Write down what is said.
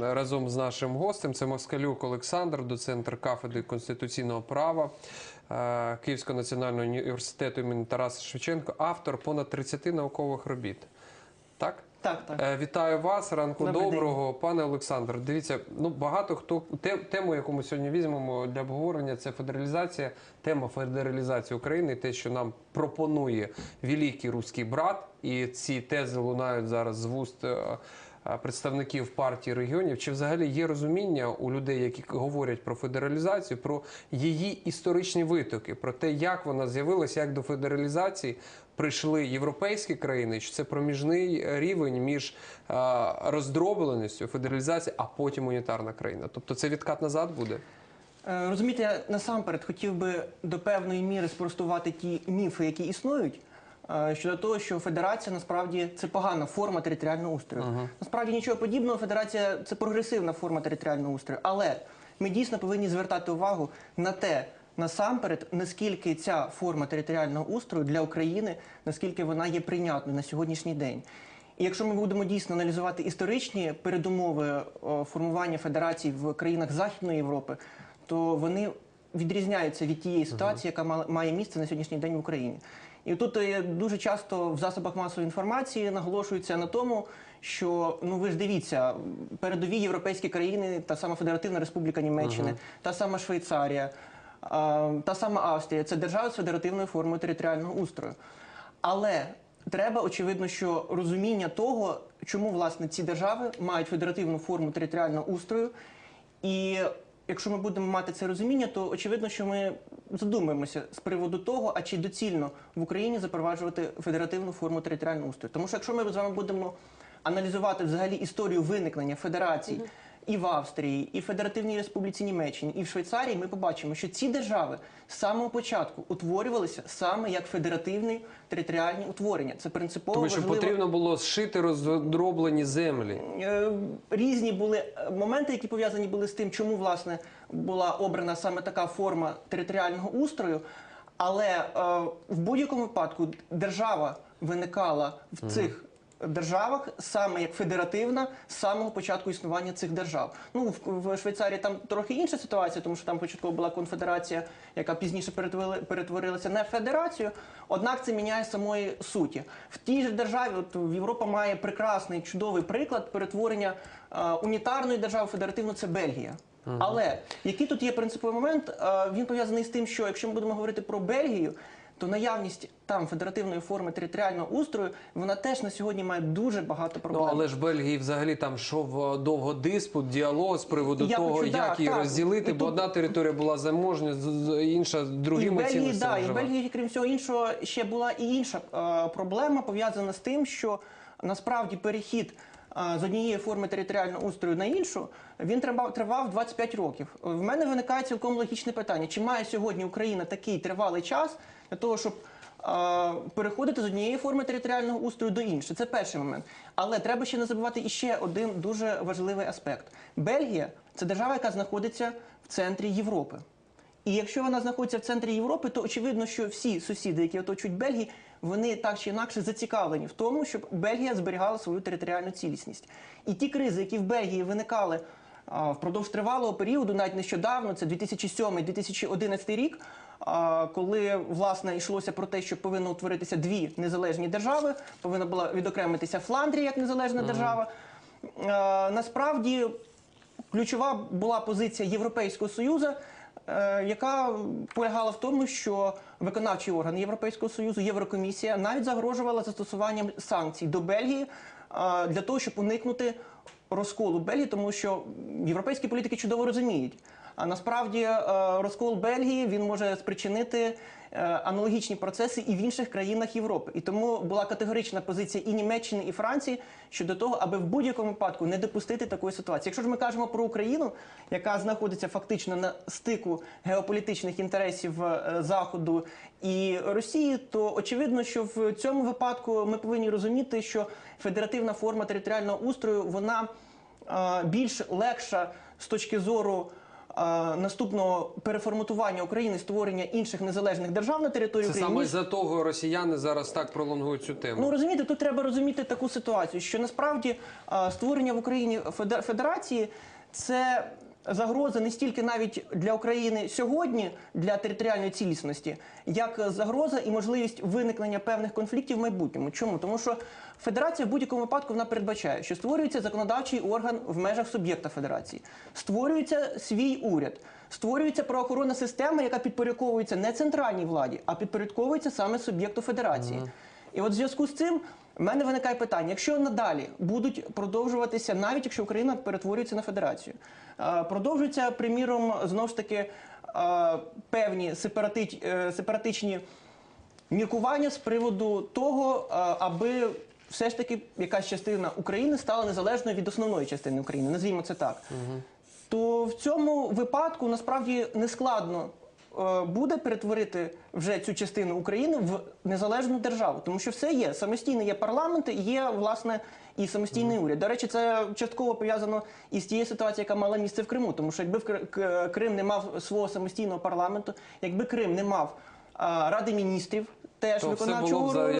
Разом з нашим гостем це Москалюк Олександр, доцентр кафедри конституційного права е, Київського національного університету імені Тараса Шевченка, автор понад 30 наукових робіт. Так? Так, так. Е, Вітаю вас, ранку Добрий день. доброго, пане Олександр. Дивіться, ну багато хто тему, яку ми сьогодні візьмемо для обговорення, це федералізація, тема федералізації України, те, що нам пропонує великий руський брат, і ці тези лунають зараз з вуст. Представників партії регіонів, чи взагалі є розуміння у людей, які говорять про федералізацію, про її історичні витоки, про те, як вона з'явилася, як до федералізації прийшли європейські країни, що це проміжний рівень між роздробленістю, федералізацією, а потім унітарна країна. Тобто це відкат назад буде. Е, Розумієте, я насамперед хотів би до певної міри спростувати ті міфи, які існують. Е, Щодо того, що федерація насправді це погана форма територіального устрою. Насправді нічого подібного. Федерація це прогресивна форма територіального устрою. Але ми дійсно повинні звертати увагу на те, насамперед, наскільки ця форма територіального устрою для України, наскільки вона є прийнятною на сьогоднішній день. І якщо ми будемо дійсно аналізувати історичні передумови формування федерацій в країнах Західної Європи, то вони відрізняються від тієї ситуації, яка має місце на сьогоднішній день в Україні. І тут е, дуже часто в засобах масової інформації наголошується на тому, що ну ви ж дивіться, передові європейські країни, та сама Федеративна Республіка Німеччини, та сама Швейцарія, та сама Австрія це держави з федеративною формою територіального устрою. Але треба очевидно, що розуміння того, чому власне ці держави мають федеративну форму територіального устрою, і якщо ми будемо мати це розуміння, то очевидно, що ми задумаємося з приводу того, а чи доцільно в Україні запроваджувати федеративну форму територіального устрою. Тому що якщо ми з вами будемо аналізувати взагалі історію виникнення федерацій. І в Австрії, і в Федеративній Республіці Німеччині, і в Швейцарії ми побачимо, що ці держави з самого початку утворювалися саме як федеративні територіальні утворення. Це принципово Тому що важливо. потрібно було зшити роздроблені землі. Е, Різні були е, моменти, які пов'язані були з тим, чому власне була обрана саме така форма територіального устрою. Але е, в будь-якому випадку держава виникала в цих державах саме як федеративна з самого початку існування цих держав. Ну в, в Швейцарії там трохи інша ситуація, тому що там початково була конфедерація, яка пізніше перетворилася на федерацію. Однак це міняє самої суті. В тій же державі, от Європа має прекрасний чудовий приклад перетворення е, унітарної держави в федеративну це Бельгія. Але який тут є принциповий момент? Е, він пов'язаний з тим, що якщо ми будемо говорити про Бельгію, то наявність там федеративної форми територіального устрою вона теж на сьогодні має дуже багато Ну але ж Бельгії взагалі там йшов е, довго диспут, діалог з приводу Я того, хочу, як так, її так. розділити, І бо тут- одна територія була заможня, інша з другими Бельгії, цінностями да, і в. Бельгії, крім всього іншого, ще була і інша е, проблема пов'язана з тим, що насправді перехід з однієї форми територіального устрою на іншу він тривав, тривав 25 років. В мене виникає цілком логічне питання: чи має сьогодні Україна такий тривалий час для того, щоб переходити з однієї форми територіального устрою до іншої? Це перший момент. Але треба ще не забувати іще один дуже важливий аспект: Бельгія це держава, яка знаходиться в центрі Європи. І якщо вона знаходиться в центрі Європи, то очевидно, що всі сусіди, які оточують Бельгію, вони так чи інакше зацікавлені в тому, щоб Бельгія зберігала свою територіальну цілісність. І ті кризи, які в Бельгії виникали а, впродовж тривалого періоду, навіть нещодавно, це 2007-2011 рік, коли власне йшлося про те, що повинно утворитися дві незалежні держави, повинна була відокремитися Фландрія як незалежна держава. Насправді ключова була позиція Європейського Союзу, яка полягала в тому, що виконавчий орган Європейського Союзу, Єврокомісія, навіть загрожувала застосуванням санкцій до Бельгії е, для того, щоб уникнути розколу Бельгії, тому що європейські політики чудово розуміють. А насправді е, розкол Бельгії він може спричинити е, аналогічні процеси і в інших країнах Європи. І тому була категорична позиція і Німеччини, і Франції щодо того, аби в будь-якому випадку не допустити такої ситуації. Якщо ж ми кажемо про Україну, яка знаходиться фактично на стику геополітичних інтересів е, Заходу і Росії, то очевидно, що в цьому випадку ми повинні розуміти, що федеративна форма територіального устрою вона більш легша з точки зору. Наступного переформатування України, створення інших незалежних держав на території Це України. саме ніж- за того росіяни зараз так пролонгують цю тему. Ну розумієте, тут треба розуміти таку ситуацію, що насправді створення в Україні феде- федерації це загроза не стільки навіть для України сьогодні, для територіальної цілісності, як загроза і можливість виникнення певних конфліктів в майбутньому. Чому? Тому що федерація в будь-якому випадку вона передбачає, що створюється законодавчий орган в межах суб'єкта федерації, створюється свій уряд. Створюється правоохоронна система, яка підпорядковується не центральній владі, а підпорядковується саме суб'єкту федерації. І от в зв'язку з цим в мене виникає питання: якщо надалі будуть продовжуватися, навіть якщо Україна перетворюється на федерацію, е, продовжуються, приміром, знову ж таки е, певні е, сепаратичні міркування з приводу того, аби все ж таки якась частина України стала незалежною від основної частини України, назвімо це так. То в цьому випадку насправді нескладно буде перетворити вже цю частину України в незалежну державу, тому що все є самостійно є парламент, є власне і самостійний уряд. До речі, це частково пов'язано із тією ситуацією, яка мала місце в Криму, тому що якби Крим не мав свого самостійного парламенту, якби Крим не мав ради міністрів, теж виконавчого